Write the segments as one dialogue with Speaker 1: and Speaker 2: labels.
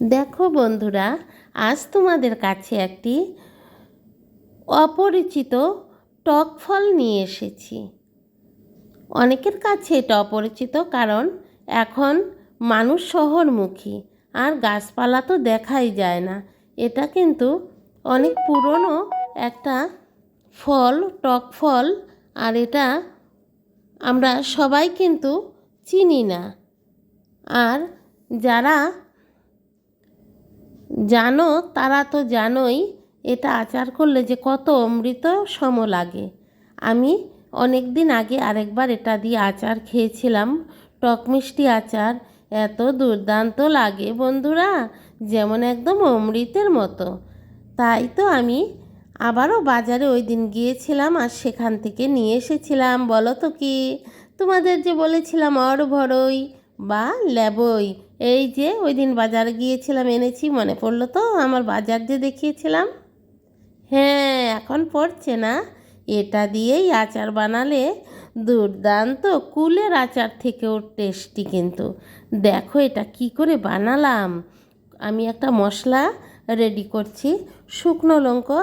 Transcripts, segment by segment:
Speaker 1: দেখো বন্ধুরা, আজ তোমাদের কাছে একটি অপরিচিত টক ফল নিয়ে এসেছি। অনেকের কাছে এটা অপরিচিত কারণ এখন মানুষ শহরমুখী, আর গাছপালা তো দেখাই যায় না। এটা কিন্তু অনেক পুরনো একটা ফল, টক ফল, আর এটা আমরা সবাই কিন্তু চিনি না। আর যারা জানো, তারা তো জানোই এটা আচার করলে যে কত অমৃত সম লাগে। আমি অনেক দিন আগে আরেকবার এটা দিয়ে আচার খেয়েছিলাম, টক মিষ্টি আচার। এত দুর্দান্ত লাগে বন্ধুরা, যেমন একদম অমৃতের মতো। তাই তো আমি আবারও বাজারে ওই দিন গিয়েছিলাম আর সেখান থেকে নিয়ে এসেছিলাম, বলো তো কি? তোমাদের যে বলেছিলাম অরভরই বা লেবই এই যে ওই দিন বাজারে গিয়েছিলাম, এনেছি, মনে পড়ল তো, আমার বাজার যে দেখিয়েছিলাম। হ্যাঁ এখন পড়ছে না। এটা দিয়েই আচার বানালে দুর্দান্ত, কুলের আচার থেকেও টেস্টি কিন্তু। দেখো এটা কি করে বানালাম। আমি একটা মশলা রেডি করছি, শুকনো লঙ্কা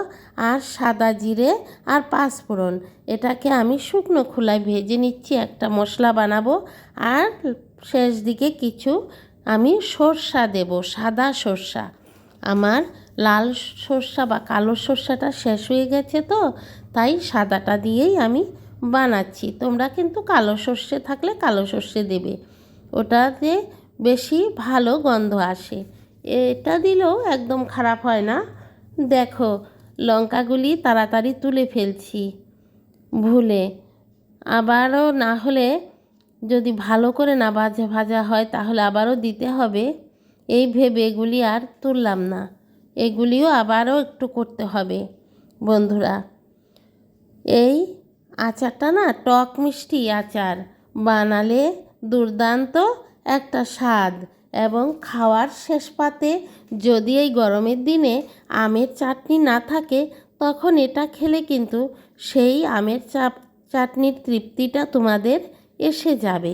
Speaker 1: আর সাদা জিরে আর পাঁচফোড়ন। এটাকে আমি শুকনো খোলায় ভেজে নিচ্ছি, একটা মশলা বানাবো। আর শেষ দিকে কিছু আমি সর্ষা দেব, সাদা সর্ষা। আমার লাল সর্ষা বা কালো সর্ষাটা শেষ হয়ে গেছে তো, তাই সাদাটা দিয়েই আমি বানাচ্ছি। তোমরা কিন্তু কালো সর্ষে থাকলে কালো সর্ষে দেবে। ওটাতে বেশি ভালো গন্ধ আসে। এটা দিলেও একদম খারাপ হয় না। দেখো, লঙ্কাগুলি তাড়াতাড়ি তুলে ফেলছি। ভুলে। আবারও না হলে যদি ভালো করে না ভাজা ভাজা হয় তাহলে আবারও দিতে হবে। এই ভেবে এগুলি আর তুললাম না। এগুলিও আবারও একটু করতে হবে। বন্ধুরা, এই আচারটা না টক মিষ্টি আচার। বানালে দুর্দান্ত একটা স্বাদ এবং খাওয়ার শেষ পাতে যদি এই গরমের দিনে আমের চাটনি না থাকে, তখন এটা খেলে কিন্তু সেই আমের চাপ, চাটনির তৃপ্তিটা তোমাদের এসে যাবে।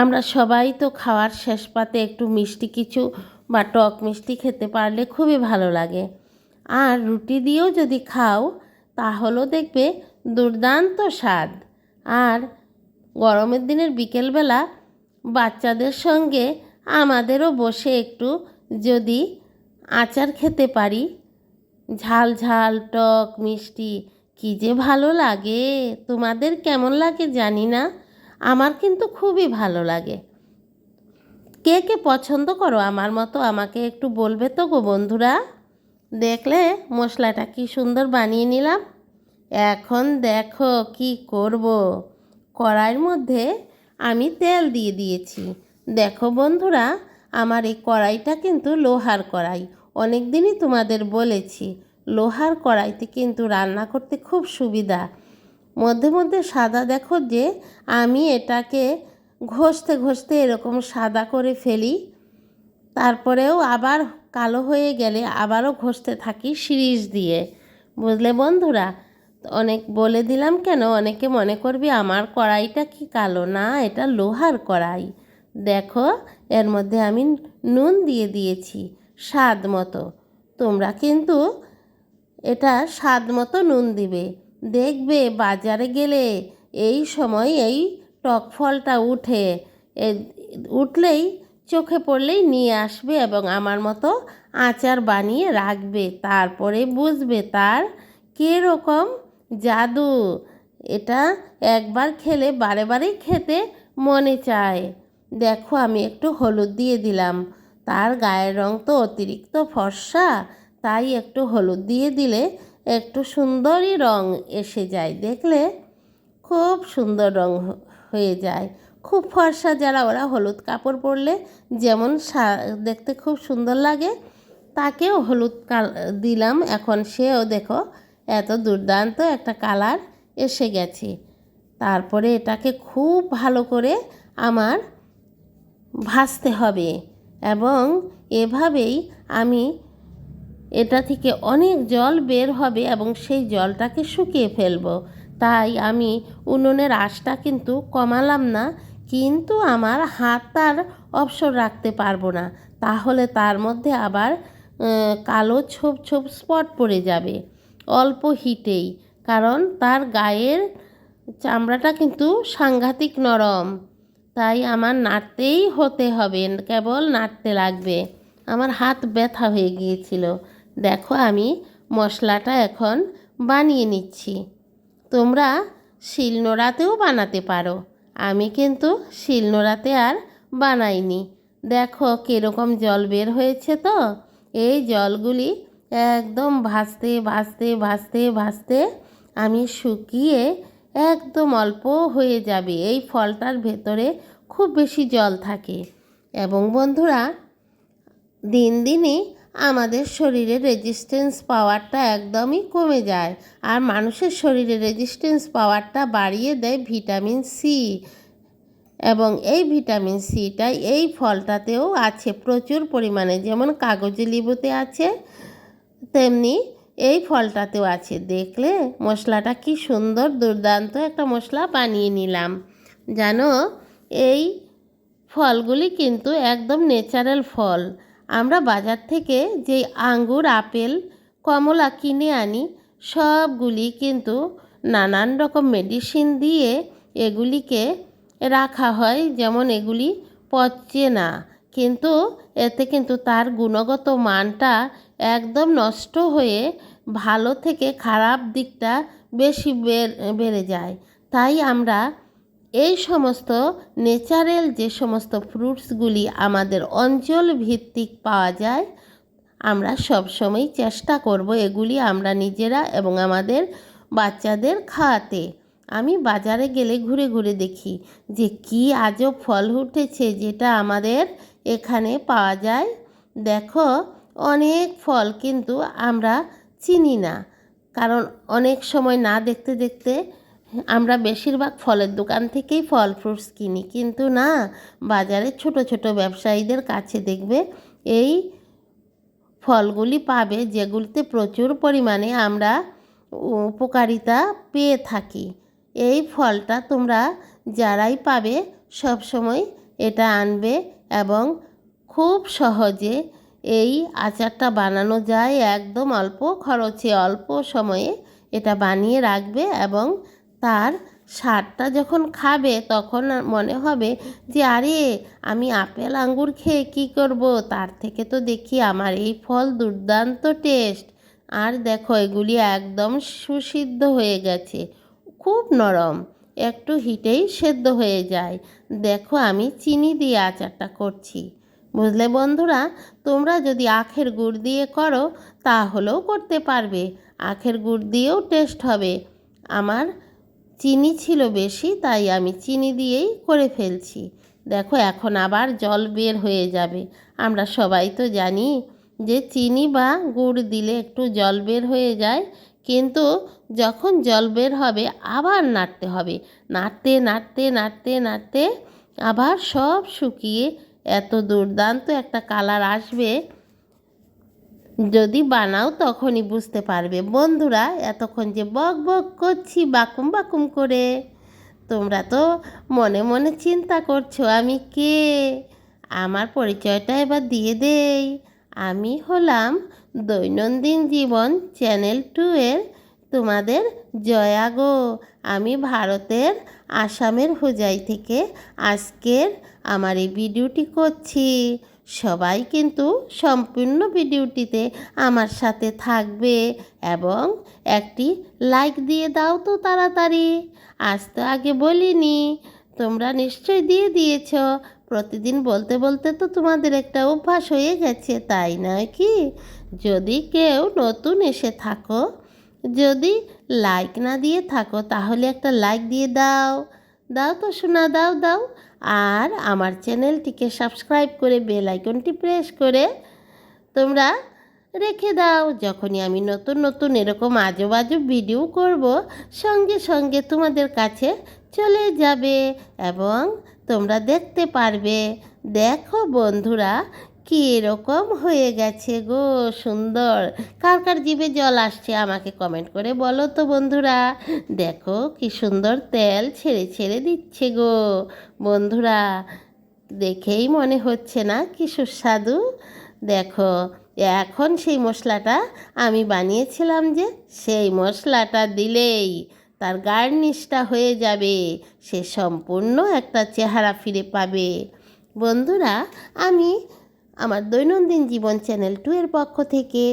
Speaker 1: আমরা সবাই তো খাওয়ার শেষ পাতে একটু মিষ্টি কিছু বা টক মিষ্টি খেতে পারলে খুবই ভালো লাগে। আর রুটি দিয়েও যদি খাও, তাহলেও দেখবে দুর্দান্ত স্বাদ। আর গরমের দিনের বিকেলবেলা বাচ্চাদের সঙ্গে আমাদেরও বসে একটু যদি আচার খেতে পারি, ঝাল ঝাল টক মিষ্টি কী যে ভালো লাগে, তোমাদের কেমন লাগে জানি না, আমার কিন্তু খুবই ভালো লাগে। কে কে পছন্দ করো আমার মতো, আমাকে একটু বলবে তো গো বন্ধুরা। দেখলে মশলাটা কি সুন্দর বানিয়ে নিলাম। এখন দেখো কি করব। কড়াইয়ের মধ্যে আমি তেল দিয়ে দিয়েছি। দেখো বন্ধুরা, আমার এই কড়াইটা কিন্তু লোহার কড়াই। অনেক দিনই তোমাদের বলেছি লোহার কড়াইতে কিন্তু রান্না করতে খুব সুবিধা। মধ্যে মধ্যে সাদা দেখো যে আমি এটাকে ঘষতে ঘষতে এরকম সাদা করে ফেলি। তারপরেও আবার কালো হয়ে গেলে আবারও ঘষতে থাকি সিরিজ দিয়ে। বুঝলে বন্ধুরা? অনেক বলে দিলাম কেন? অনেকে মনে করবি আমার কড়াইটা কি কালো? না, এটা লোহার কড়াই। দেখো, এর মধ্যে আমি নুন দিয়ে দিয়েছি, স্বাদ মতো। তোমরা কিন্তু এটা স্বাদ মতো নুন দিবে। দেখবে বাজারে গেলে এই সময় এই টক ফলটা উঠে। উঠলেই চোখে পড়লেই নিয়ে আসবে এবং আমার মতো আচার বানিয়ে রাখবে। তারপরে বুঝবে তার কীরকম জাদু। এটা একবার খেলে বারে বারেই খেতে মনে চায়। দেখো আমি একটু হলুদ দিয়ে দিলাম। তার গায়ের রং তো অতিরিক্ত ফর্সা। তাই একটু হলুদ দিয়ে দিলে একটু সুন্দরই রং এসে যায়। দেখলে খুব সুন্দর রং হয়ে যায়। খুব ফর্সা যারা ওরা হলুদ কাপড় পরলে যেমন দেখতে খুব সুন্দর লাগে, তাকেও হলুদ দিলাম। এখন সেও দেখো এত দুর্দান্ত একটা কালার এসে গেছে। তারপরে এটাকে খুব ভালো করে আমার ভাজতে হবে এবং এভাবেই আমি এটা থেকে অনেক জল বের হবে এবং সেই জলটাকে শুকিয়ে ফেলব। তাই আমি উনুনের আশটা কিন্তু কমালাম না, কিন্তু আমার হাত তার অবসর রাখতে পারব না। তাহলে তার মধ্যে আবার কালো ছোপ ছোপ স্পট পড়ে যাবে। অল্প হিটেই, কারণ তার গায়ের চামড়াটা কিন্তু সাংঘাতিক নরম। তাই আমার নাড়তেই হতে হবে, কেবল নাড়তে লাগবে। আমার হাত ব্যথা হয়ে গিয়েছিল। দেখো আমি মশলাটা এখন বানিয়ে নিচ্ছি। তোমরা শিলনোড়াতেও বানাতে পারো। আমি কিন্তু শিলনোড়াতে আর বানাইনি। দেখো কীরকম জল বের হয়েছে তো। এই জলগুলি একদম ভাসতে ভাসতে ভাসতে ভাসতে আমি শুকিয়ে একদম অল্প হয়ে যাবে। এই ফলটার ভেতরে খুব বেশি জল থাকে। এবং বন্ধুরা, দিন দিনই আমাদের শরীরে রেজিস্ট্যান্স পাওয়ারটা একদমই কমে যায়। আর মানুষের শরীরে রেজিস্ট্যান্স পাওয়ারটা বাড়িয়ে দেয় ভিটামিন সি এবং এই ভিটামিন সিটাই এই ফলটাতেও আছে প্রচুর পরিমাণে। যেমন কাগজি লেবুতে আছে, তেমনি এই ফলটাতেও আছে। দেখলে মশলাটা কি সুন্দর, দুর্দান্ত একটা মশলা বানিয়ে নিলাম। জানো, এই ফলগুলি কিন্তু একদম ন্যাচারাল ফল। আমরা বাজার থেকে যে আঙ্গুর, আপেল, কমলা কিনে আনি, সবগুলি কিন্তু নানান রকম মেডিসিন দিয়ে এগুলিকে রাখা হয়। যেমন এগুলি পচে না, কিন্তু এতে কিন্তু তার গুণগত মানটা একদম নষ্ট হয়ে ভালো থেকে খারাপ দিকটা বেশি বেড়ে যায়। তাই আমরা এই সমস্ত ন্যাচারাল যে সমস্ত ফ্রুটসগুলি আমাদের অঞ্চল ভিত্তিক পাওয়া যায়, আমরা সবসময় চেষ্টা করব এগুলি আমরা নিজেরা এবং আমাদের বাচ্চাদের খাওয়াতে। আমি বাজারে গেলে ঘুরে ঘুরে দেখি যে কি আজও ফল উঠেছে যেটা আমাদের এখানে পাওয়া যায়। দেখো, অনেক ফল কিন্তু আমরা চিনি না, কারণ অনেক সময় না দেখতে দেখতে আমরা বেশিরভাগ ফলের দোকান থেকেই ফল ফ্রুটস কিনি। কিন্তু না, বাজারে ছোট ছোট ব্যবসায়ীদের কাছে দেখবে এই ফলগুলি পাবে যেগুলিতে প্রচুর পরিমাণে আমরা উপকারিতা পেয়ে থাকি। এই ফলটা তোমরা যারাই পাবে সব সময় এটা আনবে এবং খুব সহজে এই আচারটা বানানো যায় একদম অল্প খরচে, অল্প সময়ে এটা বানিয়ে রাখবে এবং তার স্বাদটা যখন খাবে, তখন মনে হবে যে, আরে, আমি আপেল আঙ্গুর খেয়ে কী করব? তার থেকে তো দেখি আমার এই ফল দুর্দান্ত টেস্ট। আর দেখো, এগুলি একদম সুসিদ্ধ হয়ে গেছে। খুব নরম, একটু হিটেই সেদ্ধ হয়ে যায়। দেখো, আমি চিনি দিয়ে আচারটা করছি। বুঝলে বন্ধুরা, তোমরা যদি আখের গুড় দিয়ে করো, তাহলেও করতে পারবে। আখের গুড় দিয়েও টেস্ট হবে। আমার চিনি ছিল বেশি, তাই আমি চিনি দিয়েই করে ফেলছি। দেখো, এখন আবার জল বের হয়ে যাবে। আমরা সবাই তো জানি যে চিনি বা গুড় দিলে একটু জল বের হয়ে যায়, কিন্তু যখন জল বের হবে, আবার নাড়তে হবে। নাড়তে নাড়তে নাড়তে নাড়তে আবার সব শুকিয়ে এত দুর্দান্ত একটা কালার আসবে। যদি বানাও তখনই বুঝতে পারবে। বন্ধুরা, এতক্ষণ যে বক বক করছি বাকুম বাকুম করে, তোমরা তো মনে মনে চিন্তা করছ আমি কে? আমার পরিচয়টা এবার দিয়ে দেই। আমি হলাম দৈনন্দিন জীবন চ্যানেল টু এর তোমাদের জয়া গো। আমি ভারতের আসামের হোজাই থেকে আজকের আমার এই ভিডিওটি করছি। সবাই কিন্তু সম্পূর্ণ ভিডিওটিতে আমার সাথে থাকবে এবং একটি লাইক দিয়ে দাও তো তাড়াতাড়ি। আজ তো আগে বলিনি, তোমরা নিশ্চয় দিয়ে দিয়েছ। প্রতিদিন বলতে বলতে তো তোমাদের একটা অভ্যাস হয়ে গেছে, তাই নয় কি? যদি কেউ নতুন এসে থাকো, যদি লাইক না দিয়ে থাকো, তাহলে একটা লাইক দিয়ে দাও। দাও তো শোনা দাও দাও। আর আমার চ্যানেলটিকে সাবস্ক্রাইব করে বেল আইকনটি প্রেস করে তোমরা রেখে দাও। যখনই আমি নতুন নতুন এরকম আজব বাজু ভিডিও করব, সঙ্গে সঙ্গে তোমাদের কাছে চলে যাবে এবং তোমরা দেখতে পারবে। দেখো বন্ধুরা কি এরকম হয়ে গেছে গো? সুন্দর। কার কার জিভে জল আসছে আমাকে কমেন্ট করে বলো তো বন্ধুরা। দেখো কি সুন্দর তেল ছেড়ে ছেড়ে দিচ্ছে গো। বন্ধুরা, দেখেই মনে হচ্ছে না কি সুস্বাদু। দেখো, এখন সেই মশলাটা আমি বানিয়েছিলাম যে সেই মশলাটা দিলেই তার গার্নিশটা হয়ে যাবে। সে সম্পূর্ণ একটা চেহারা ফিরে পাবে। বন্ধুরা, আমি আমার দৈনন্দিন জীবন চ্যানেল টু এর পক্ষ থেকে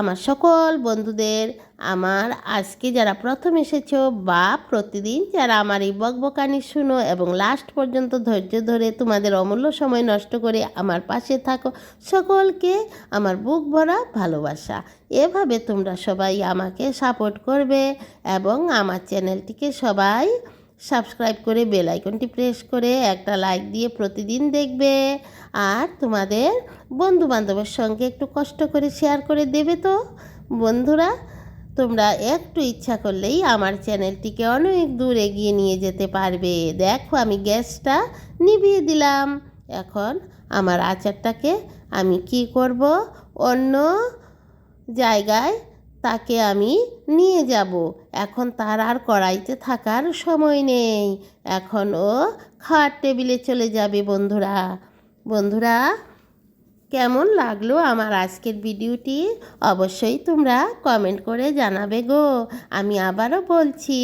Speaker 1: আমার সকল বন্ধুদের, আমার আজকে যারা প্রথম এসেছ বা প্রতিদিন যারা আমার এই বকবকানি শুনো এবং লাস্ট পর্যন্ত ধৈর্য ধরে তোমাদের অমূল্য সময় নষ্ট করে আমার পাশে থাকো, সকলকে আমার বুক ভরা ভালোবাসা। এভাবে তোমরা সবাই আমাকে সাপোর্ট করবে এবং আমার চ্যানেলটিকে সবাই সাবস্ক্রাইব করে বেল আইকনটি প্রেস করে একটা লাইক দিয়ে প্রতিদিন দেখবে। আর তোমাদের বন্ধু বান্ধবের সঙ্গে একটু কষ্ট করে শেয়ার করে দেবে তো। বন্ধুরা, তোমরা একটু ইচ্ছা করলেই আমার চ্যানেলটিকে অনেক দূর এগিয়ে নিয়ে যেতে পারবে। দেখো, আমি গ্যাসটা নিভিয়ে দিলাম। এখন আমার আচারটাকে আমি কি করব? অন্য জায়গায় তাকে আমি নিয়ে যাব। এখন তার আর কড়াইতে থাকার সময় নেই। এখন ও খাওয়ার টেবিলে চলে যাবে বন্ধুরা। বন্ধুরা, কেমন লাগল আমার আজকের ভিডিওটি? অবশ্যই তোমরা কমেন্ট করে জানাবে গো। আমি আবারও বলছি,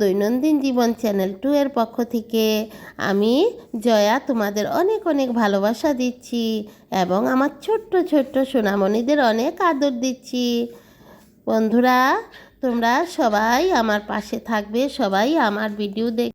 Speaker 1: দৈনন্দিন জীবন চ্যানেল টু এর পক্ষ থেকে আমি জয়া তোমাদের অনেক অনেক ভালোবাসা দিচ্ছি এবং আমার ছোট্ট ছোট্ট সোনামণিদের অনেক আদর দিচ্ছি। বন্ধুরা তোমরা সবাই আমার পাশে থাকবে সবাই আমার ভিডিও দেখ